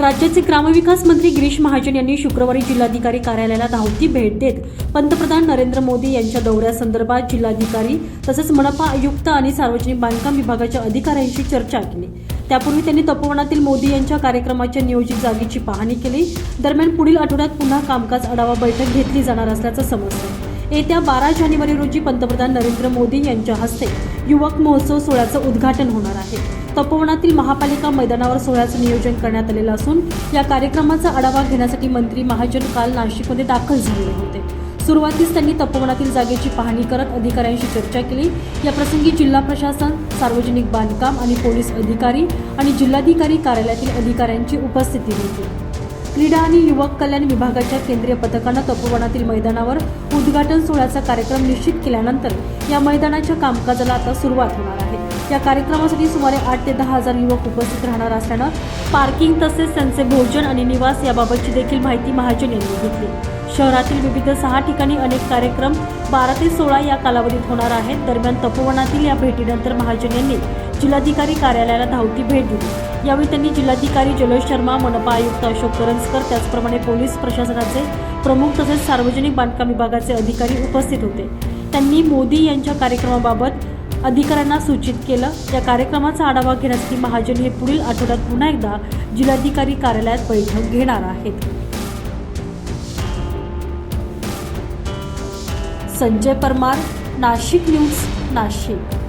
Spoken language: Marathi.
राज्याचे ग्रामविकास मंत्री गिरीश महाजन यांनी शुक्रवारी जिल्हाधिकारी कार्यालयाला धावती भेट देत पंतप्रधान नरेंद्र मोदी यांच्या दौऱ्यासंदर्भात जिल्हाधिकारी तसंच मनपा आयुक्त आणि सार्वजनिक बांधकाम विभागाच्या अधिकाऱ्यांशी चर्चा केली. त्यापूर्वी त्यांनी तपोवनातील मोदी यांच्या कार्यक्रमाच्या नियोजित जागेची पाहणी केली. दरम्यान पुढील आठवड्यात पुन्हा कामकाज आढावा बैठक घेतली जाणार असल्याचं समजतं. येत्या बारा जानेवारी रोजी पंतप्रधान नरेंद्र मोदी यांच्या हस्ते युवक महोत्सव सोहळ्याचं उद्घाटन होणार आहे. तपोवनातील महापालिका मैदानावर सोहळ्याचं नियोजन करण्यात आलेलं असून या कार्यक्रमाचा आढावा घेण्यासाठी मंत्री महाजन काल नाशिकमध्ये दाखल झालेले होते. सुरुवातीस त्यांनी तपोवनातील जागेची पाहणी करत अधिकाऱ्यांशी चर्चा केली. या प्रसंगी जिल्हा प्रशासन सार्वजनिक बांधकाम आणि पोलीस अधिकारी आणि जिल्हाधिकारी कार्यालयातील अधिकाऱ्यांची उपस्थिती होती. क्रीडा आणि युवक कल्याण विभागाच्या केंद्रीय पथकानं तपोवनातील मैदानावर उद्घाटन सोहळ्याचा कार्यक्रम निश्चित केल्यानंतर या मैदानाच्या कामकाजाला आता सुरुवात होणार आहे. या कार्यक्रमासाठी सुमारे आठ ते दहा हजार युवक उपस्थित राहणार असल्यानं पार्किंग तसेच त्यांचे भोजन आणि निवास याबाबतची देखील माहिती महाजन यांनी घेतली. शहरातील विविध सहा ठिकाणी अनेक कार्यक्रम बारा ते सोळा या कालावधीत होणार आहेत. दरम्यान तपोवनातील या भेटीनंतर महाजन यांनी जिल्हाधिकारी कार्यालयाला धावती भेट दिली. यावेळी त्यांनी जिल्हाधिकारी जलोश शर्मा मनपा आयुक्त अशोक करंजकर त्याचप्रमाणे पोलीस प्रशासनाचे प्रमुख तसेच सार्वजनिक बांधकाम विभागाचे अधिकारी उपस्थित होते. त्यांनी मोदी यांच्या कार्यक्रमाबाबत अधिकाऱ्यांना सूचित केलं या कार्यक्रमाचा आढावा घेण्यासाठी महाजन हे पुढील आठवड्यात पुन्हा एकदा जिल्हाधिकारी कार्यालयात बैठक घेणार आहेत. संजय परमार नाशिक न्यूज नाशिक.